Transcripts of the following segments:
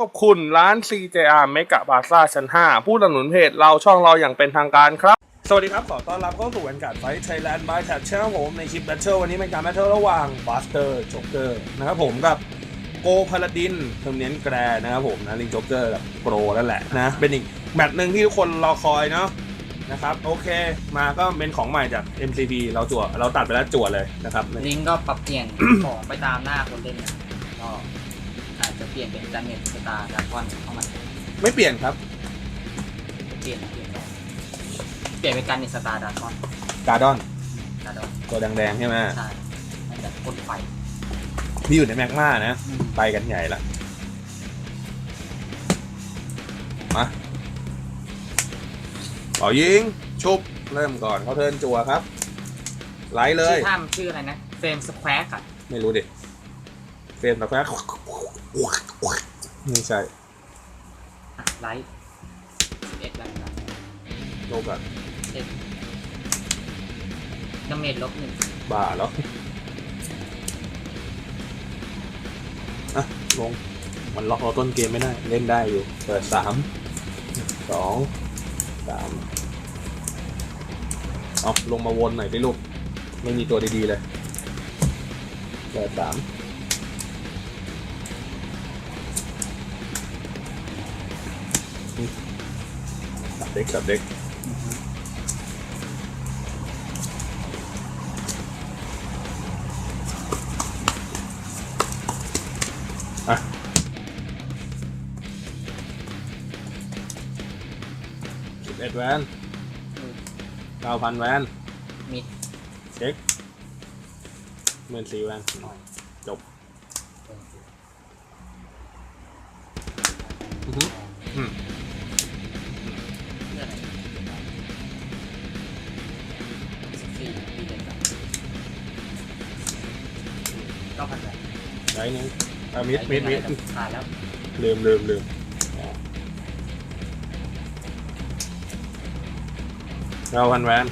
ขอบคุณร้าน CJR เมกะบาซ่าชั้น 5 ผู้สนับสนุนเพจเราช่องเราอย่างเป็นทางการครับ สวัสดีครับ ขอต้อนรับเข้าสู่วันการไฟไทยแลนด์บายแท็บชแนลผมในคลิปแบทเทิลวันนี้เป็นการแบทเทิลระหว่างบ u สเตอร์จ็อกเกอร์นะครับผมกับโกพาลาดินเทอร์เนียนแกรนะครับผมนะลิงจ็อกเกอร์กับโปรนั่นแหละนะ เป็นอีกแมตช์หนึ่งที่ทุกคนรอคอยเนาะนะครับโอเคมาก็เป็นของใหม่จาก MCP เราจั่วเราตัดไปแล้วจั่วเลยนะครับลิงก์ก็ปรับเปลี่ยนของไปตามหน้าคนเล่นนะก็ อาจจะเปลี่ยนเป็นจันเน็ตสตาร์ดากอนเข้ามาไม่เปลี่ยนครับ เปลี่ยนเปลี่ยนไปเปลี่ยนเป็นจันเน็ตสตาร์ดากอนการ์ดอน ดาดอนตัวแดงๆใช่ไหมใช่มันจะพ่นไฟที่อยู่ในแมกมานะไปกันใหญ่ละ มาต่อยิง ชุบ เริ่มก่อนเขาเทิร์นจัวครับ ไล่เลยชื่อท่ามนชื่ออะไรนะเฟรมสแควร์ค่ะไม่รู้ดิ เฟรมแบบแค่ ไม่ใช่อะไลท์เอ็ดอะไรนะโลกอะเอ็ดดาเมจลบหนึ่งบ้าแล้วอะลง มันล็อกเราต้นเกมไม่ได้ เล่นได้อยู่ เปิดสามสองสามเอาลงมาวนหน่อยดิลูก ไม่มีตัวดีๆเลย เปิดสาม ด็กสับเด็กอะสิบเอ็ดแวนเก้าพันแวน มิด เช็คหมื่นสี่แวนหน่อยจบเป็น ก้าพันแปดไหนนึงอะมิดมิดมิดผ่านแล้วลืมลืมลืมเก้าพันแวน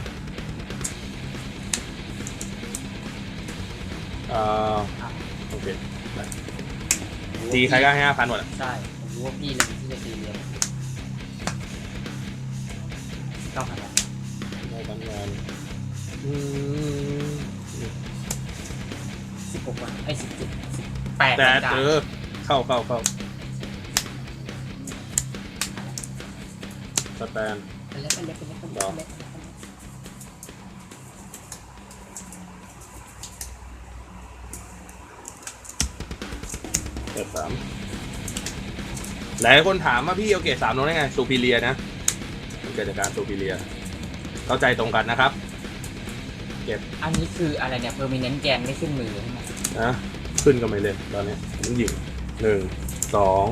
อ่าโอเคได้ตีใครก็ให้ห้าพันหมดอะใช่ผมรู้ว่าพี่เลยที่จะตีเรียนเก้าพันแปดเก้าพันแวนอืม สิบหกวันไอ้สิบเจ็ดสิบแปดแต่นาฬิกาเออเข้าเข้าเข้าสแตน ไปเล็กไปเล็กไปเล็กไปหรอเล็กเกิดสามหลายคนถามว่าพี่เอาเกรดสามลงได้ไงซูพิเลียนะมันเกิดจากการซูพิเลีย เข้าใจตรงกันนะครับ อันนี้คืออะไรเนี่ยเพอร์มิเนนต์แกนไม่ขึ้นมือใช่ไหม นะขึ้นก็ไม่เล่นตอนนี้ผมหยิงหนึ่งสอง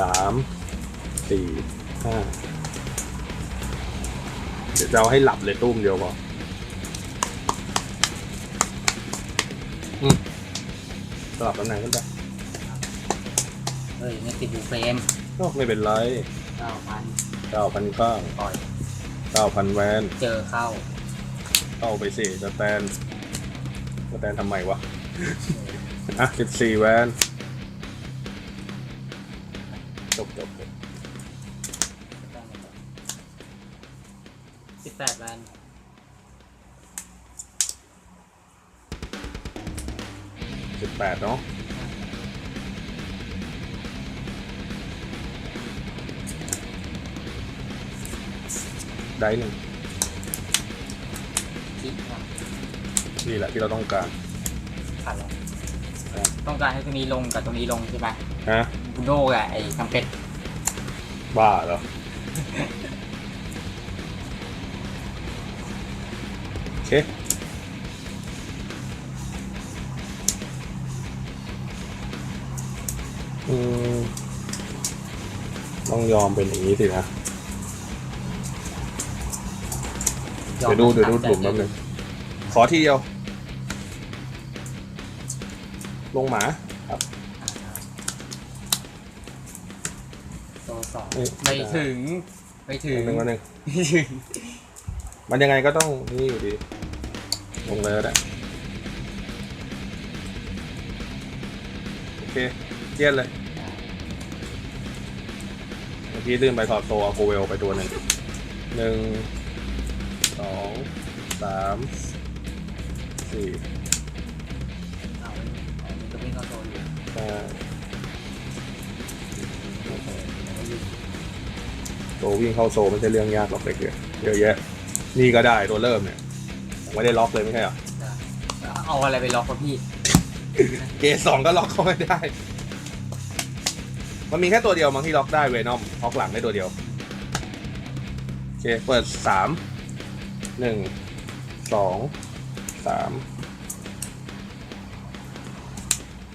สามสี่ห้าเดี๋ยวจะเอาให้หลับเลยตุ้มเดียวพออืมสลับตำแหน่งกันไปเฮ้ยไม่ติดบูเฟรมก็ไม่เป็นไรเก้าพันเก้าพันเก้าปล่อยเก้าพันแวนเจอเข้า เข้าไปสิสแตนสแตนทำไมวะ อะสิบสี่แวนจบจบจบสิบแปดวันสิบแปดเนาะได้หนึ่งที่ว่านี่แหละที่เราต้องการ ผ่านแล้วต้องการให้ตรงนี้ลงกับตรงนี้ลงใช่ไหมฮะบุโน่กับไอ้คัมเป็ดบ้าเหรอโอเคอืมต้องยอมเป็นอย่างนี้สินะ เดี๋ยวดูเดี๋ยวดูหลุมแป๊บนึงขอทีเดียว ลงหมาครับโตสองเอ้ยไม่ถึง ไม่ถึงหนึ่งวันหนึ่งไม่ถึงมันยังไงก็ต้องนี่อยู่ดี ลงเลยก็ได้โอเคเยี่ยนเลยกี้ลื่นไปถอดโซเอาโกเวลไปตัวหนึ่งหนึ่งสองสามสี่ ตัววิ่งเข้าโซไม่ใช่เรื่องยากหรอกเด็กๆเยอะแยะ นี่ก็ได้ตัวเริ่มเนี่ยยังไม่ได้ล็อกเลยไม่ใช่เหรอจะเอาอะไรไปล็อกกับพี่ เกรดสองก็ล็อกเข้าไม่ได้ มันมีแค่ตัวเดียวมั้งที่ล็อกได้เวนอมล็อกหลังได้ตัวเดียว โอเค เปิดสาม หนึ่ง สอง สาม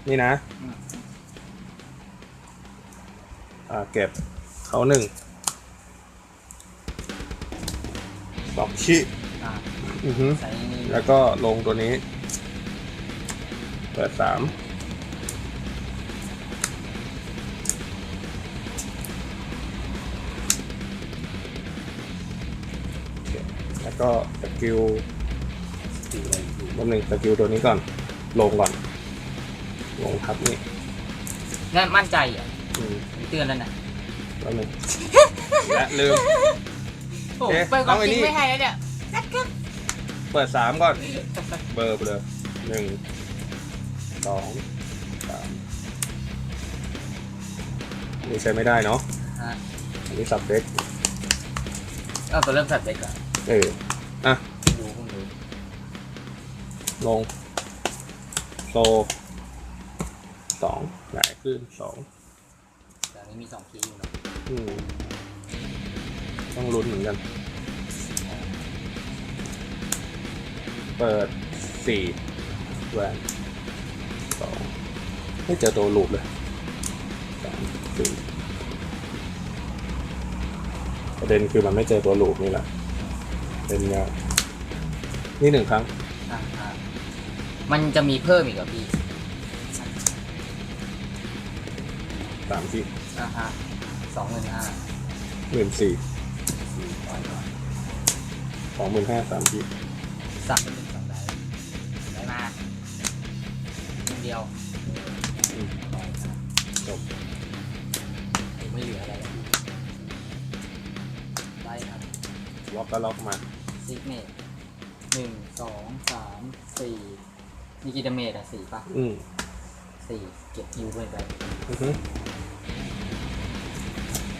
นี่นะ เก็บเขาหนึ่งล็อกชิอ่าอือฮึใส่นี่แล้วก็ลงตัวนี้ เปิดสามโอเคแล้วก็สกิลวันหนึ่งสกิลตัวนี้ก่อน ลงก่อน ลงทับนี่นั่นมั่นใจอะ อืมผมเตือนแล้วนะแล้วหนึ่งและลืม โอ้เอ๊ะไปความเอาไอ้จริงนี่ไม่ให้แล้วเนี่ยเปิดสามก่อน เบอร์ไปเลยหนึ่งสองสามอันนี่ใช้ไม่ได้เนาะฮะอันนี้สับเด็กเอาตัวเริ่มสัตว์เด็กอะเอออะดูคุณดูลงโซสองหงายขึ้นสอง นนี้มีสองคีย์อยู่เนาะอืมต้องลุ้นเหมือนกัน เปิดสี่แหวนสองไม่เจอตัวลูปเลยสามสี่ประเด็นคือมันไม่เจอตัวลูปนี่แหละ เป็นยากนี่หนึ่งครั้ง อ่าฮะมันจะมีเพิ่มอีกเหรอพี่สามที่ อ่าฮะสองหมื่นห้าหมื่นสี่สี่ร้อยก่อนสองหมื่นห้าสามที่สามเป็นหนึ่งสองได้ได้มาหนึ่งเดียวอืมร้อยครับจบไม่เหลืออะไรแล้วได้ครับล็อกก็ล็อกมาซิกเนตหนึ่งสองสามสี่มีกี่ดาเมจอะสี่ปะอืมสี่เก็บฮิวด้วยไปอือฮึ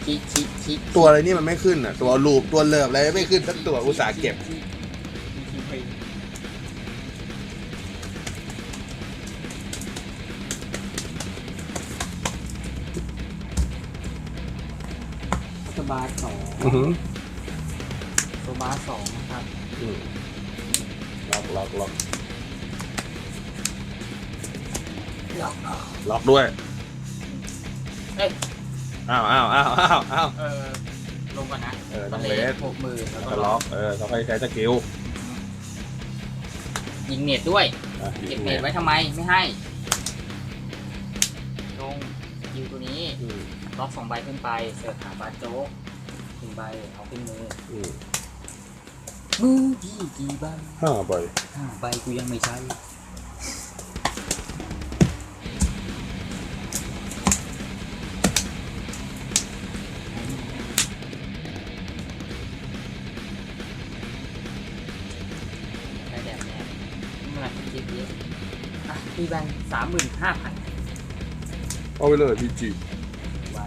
คิคิคิตัวอะไรนี่มันไม่ขึ้นอะ ตัวลูปตัวเลิฟอะไรไม่ขึ้นสักตัวอุตสาห์เก็บคิคิคิไปสบาร์สองอือฮึสบาร์สองนะครับอืมล็อกล็อกล็อกล็อกล็อกด้วย เอ้ย อ้าวอ้าวอ้าวอ้าวอ้าว เออลงก่อนนะเออต้องเลเลสสหกหมื่นแล้วแล้วก็ก็ล็ล็ออกกเออเขาค่อยใช้สกิลยิงเน็ตด้วย อะเก็บเน็ตไว้ทำไมไม่ให้ ลงยิวตัวนี้อืมล็อกสองใบขึ้นไปเสิร์ฟหาบาสโจ๊กหนึ่งใบเอาขึ้นมืออืมมือพี่กี่ใบห้าใบห้าใบกูยังไม่ใช้ ตีแบนสามหมื่นห้าพันเอาไปเลยพีจีว่า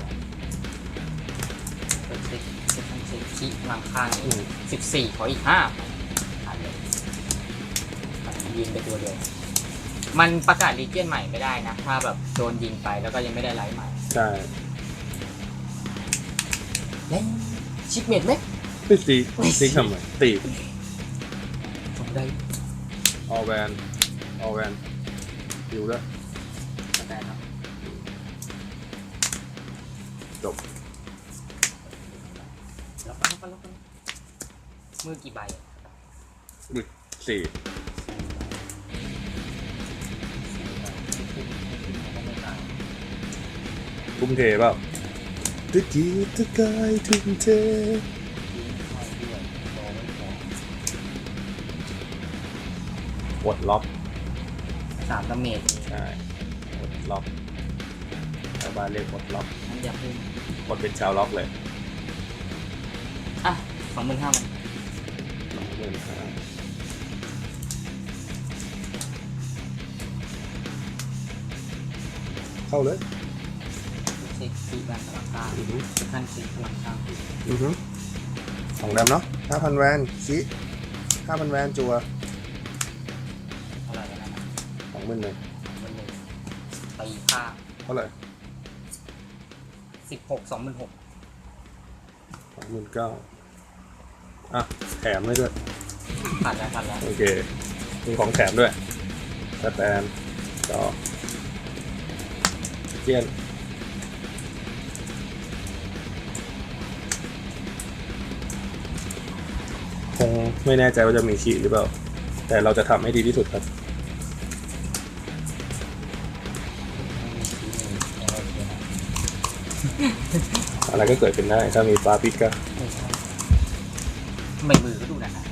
แล้วเซ็กเซ็กเซ็กคิลังข้างอืมสิบสี่ขออีกห้าพันเลยยิงไปตัวเดียว มันประกาศลีเจียนใหม่ไม่ได้นะ ถ้าแบบโดนยิงไปแล้วก็ยังไม่ได้ไลท์ใหม่ใช่เล่นชิปเมดไหมไม่ตีตีทำไมตีผมได้ออแวนออแวน ดิวด้วยได้ครับจบแล้วก็แล้วก็แล้วก็มือกี่ใบอะสี่ทุ่มเทเปล่าตะกี้ตะกายทุ่มเทกดล็อก สามดาเมจใช่กดล็อกชาวบ้านเรียกกดล็อกนั่นอย่าเพิ่งกดเป็นชาวล็อกเลยออะสองหมื่นห้ามันสองหมื่นห้าเข้าเลยเช็คคีบันตลังค่าอือฮึขั้นเช็คพลังค่าอือฮึสองแดมเนาะห้าพันแวนชี้ห้าพันแวนจัว หมื่นหนึ่งมันหนึ่งตีค่าเท่าไหร่สิบหกสองหมื่นหกสองหมื่นเก้าอะแถมให้ด้วย ผ่านแล้วผ่านแล้วโอเค มีของแถมด้วยสแตนก็เจียนคงไม่แน่ใจว่าจะมีขีดหรือเปล่า แต่เราจะทำให้ดีที่สุดครับ อะไรก็เกิดขึ้นได้ ถ้ามีปลาปิดก็ทำไมมือก็ดูหนา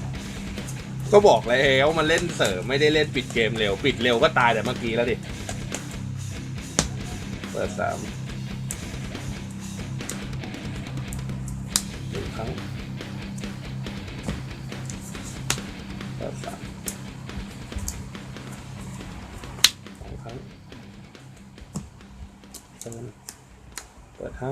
ๆก็บอกแล้วมันเล่นเสริมไม่ได้เล่นปิดเกมเร็ว ปิดเร็วก็ตายแต่เมื่อกี้แล้วดิ เปิดสามหนึ่งครั้งเปิดสามสองครั้งเติมเปิดห้า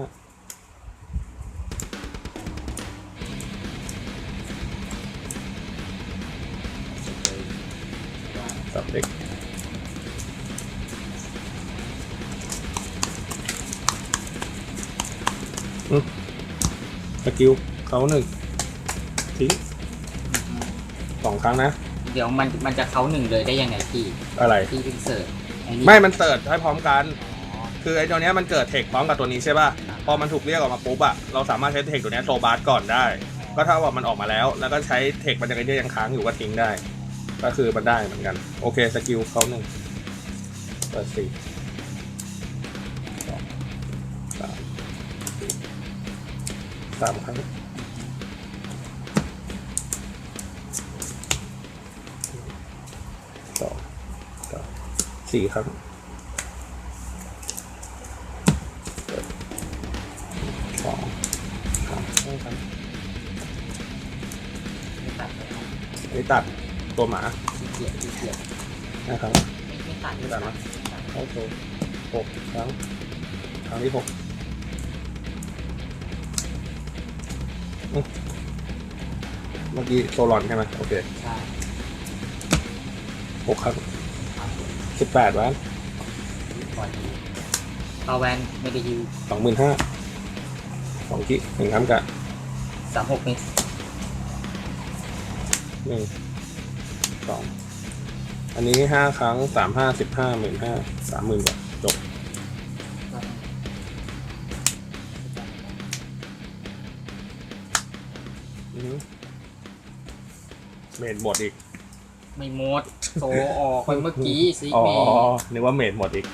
สกิลเขาหนึ่งทิ้งสองครั้งนะ เดี๋ยวมันมันจะเข้าหนึ่งเลยได้ยังไงพี่อะไร พี่เป็นเสิร์ฟไอ้นี่ไม่มันเติร์ดให้พร้อมกัน อ๋อคือไอ้ตัวเนี้ยมันเกิดเทคพร้อมกับตัวนี้ใช่ป่ะ พอมันถูกเรียกออกมาปุ๊บอะเราสามารถใช้เทคตัวเนี้ยโซบาร์ก่อนได้ ก็เท่ากับมันออกมาแล้ว แล้วก็ใช้เทคมันยังไงยังค้างอยู่ก็ทิ้งได้ ก็คือมันได้เหมือนกัน โอเคสกิลเขาหนึ่งเปิดสี่ส สามครั้งสองสามสี่ครั้งสองสามห้าครั้งไม่ตัดเลยนะนี่ตัดตัวหมาขี้เกียจขี้เกียจนะครับไม่ไม่ตัดไม่ตัดนะเข้าโซหกครั้งครั้งที่หก เมื่อกี้โซลอนใช่ไหมโอเคใช่หกครั้งสิบแปดวันปล่อยดีปาแวนไม่ได้ยูสองหมื่นห้าสองกิหนึ่งครั้งกะสามหกนี่หนึ่งสองอันนี้ห้าครั้งสามห้าสิบห้าหมื่นห้าสามหมื่นกว่า เมดหมดอีก ไม่หมดโซออกไปเมื่อกี้ซิกอ๋อ เมย์นึกว่าเมดหมดอีก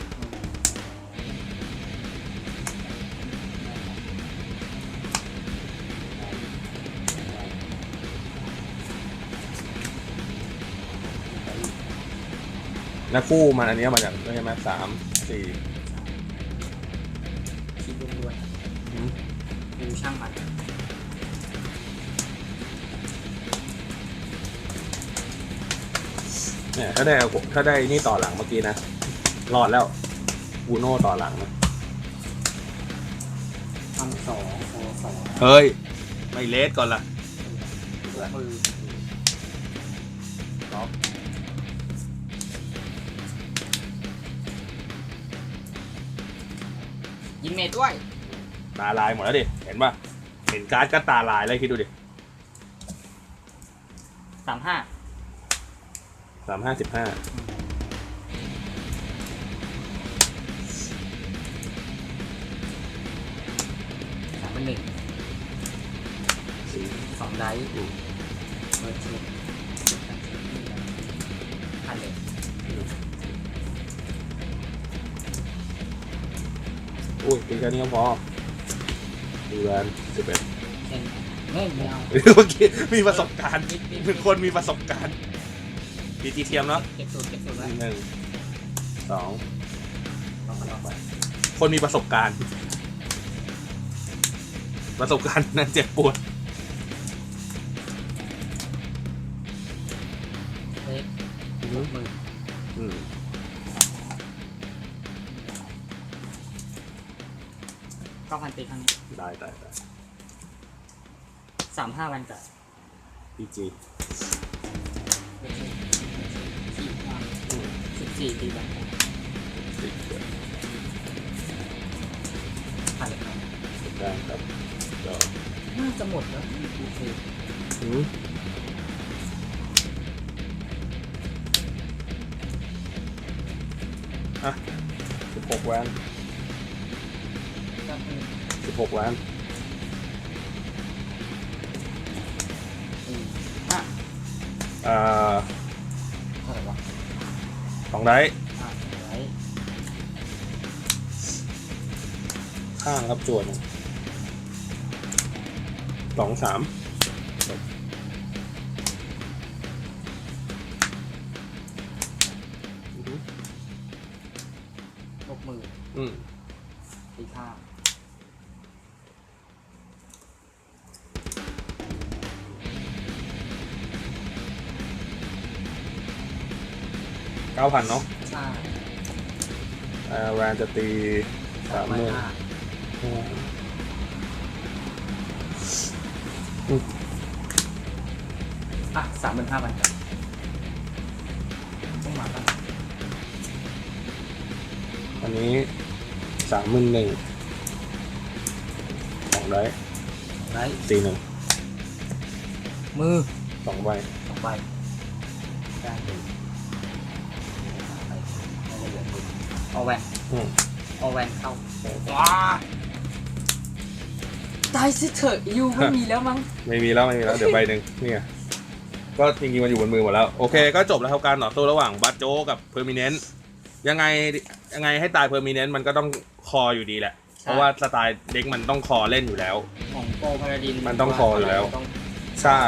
แล้วคู่มันอันเนี้ยมาจากใช่ไหมสามสี่คิดด้วยอืมๆดูช่างมัน เนี่ยถ้าได้เอาถ้าได้นี่ต่อหลังเมื่อกี้นะรอดแล้วบูโน่ต่อหลังนะทำสองโซสองเฮ้ย ไม่เลสก่อนละมือล็อกยิงเมดด้วย ตาลายหมดแล้วดิ เห็นป่ะ เห็นการ์ดก็ตาลายเลยคิดดูดิสามห้า สามห้าสิบห้าสามเป็นหนึ่งสี่สองไดส์เปิดเช็คพันเลยอุ้ยตีแค่นี้ก็พอดูแลนสิบเอ็ดเอ็นไม่ไม่เอา เมื่อกี้มีประสบการณ์เป็นคนมีประสบการณ์ ดีจีเทียมเนาะเก็บสูตรเก็บสูตรแล้วหนึ่งสองคนมีประสบการณ์ ประสบการณ์นั้นเจ็บปวดเล็กหกหมื่นอืมก้พันตีครั้งนี้ได้ได้ได้สามห้าวันจัดดีจี สี่ห้าสิบสี่ตีวันกับสิบเจ็ดพันเลยครับได้ครับเดี๋ยวน่าจะหมดแล้วโอเคอืมอะสิบหกแวนสิบหกแวน อ่าเท่าไหร่วะสองได้อะไว้ข้างครับจวนงสองสาม เก้าพันเนาะใช่อ่าแวนจะตีสามหมื่นห้าอะสามหมื่นห้าพันกับต้องมาป่ะอันนี้สามหมื่นหนึ่งสองได้ไรตีหนึ่งมือสองใบสองใบได้เลย เอาแวนอืม เอาแวนเข้าว้าตายสิเถอะยูไม่มีแล้วมั้ง ไม่มีแล้วไม่มีแล้วเดี๋ยวใบหนึ่งนี่ไงก็จริงๆมันอยู่บนมือหมดแล้ว โอเคก็จบแล้วครับการต่อสู้ระหว่างบัตโจกับเพอร์มิเนนต์ยังไงยังไงให้ตายเพอร์มิเนนต์มันก็ต้องคออยู่ดีแหละ เพราะว่าสไตล์เด็กมันต้องคอเล่นอยู่แล้ว ของโปรพาราดินมันต้องคออยู่แล้ว ต้องใช่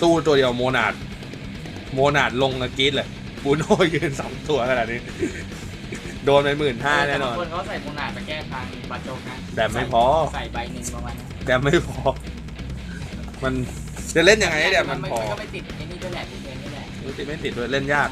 สู้ตัวเดียวโมนาด โมนาดลงนะกรีดเลย บูโนยืนสองตัวขนาดนี้ โดนไปหมื่นห้าแน่นอนต่บงคนเขาใส่โมนาดไปแก้ทางบาโจกนะแต่ไม่พอ ใส่ใบหนึ่งประมาณนั้นแต่ไม่พอ มันจะเล่นยังไงให้เดี๋ยวมันพอ ก็ไม่ติดไอ้นี่ด้วยแหละติดเองนี่แหละไม่ติดไม่ติดด้วยเล่นยาก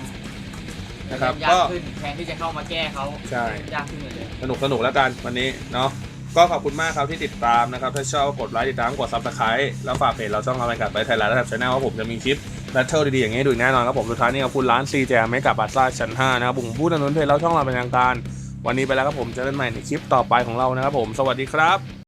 นะครับยาก็กขึ้นแทนที่จะเข้ามาแก้เขาใช่ ยากขึ้นเลยสนุกสนุกแล้วกันวันนี้เนาะก็ขอบคุณมากครับที่ติดตามนะครับ ถ้าชอบกดไลค์ติดตามกดซับสไครต์แล้วฝากเพจเราช่องเราไปกับไปไทยรัฐนะครับชาแนลว่าผมจะมีคลิป แบทเทิลดีๆอย่างนี้ดูแน่นอนครับผมสุดท้ายนี่ขอบคุณร้านซีแจมไม่กับบาซ่าชั้น5นะครับผมพูดถนนเพลเราช่องเราเป็นทางการ วันนี้ไปแล้วครับผมเจอกันใหม่ในคลิปต่อไปของเรานะครับผมสวัสดีครับ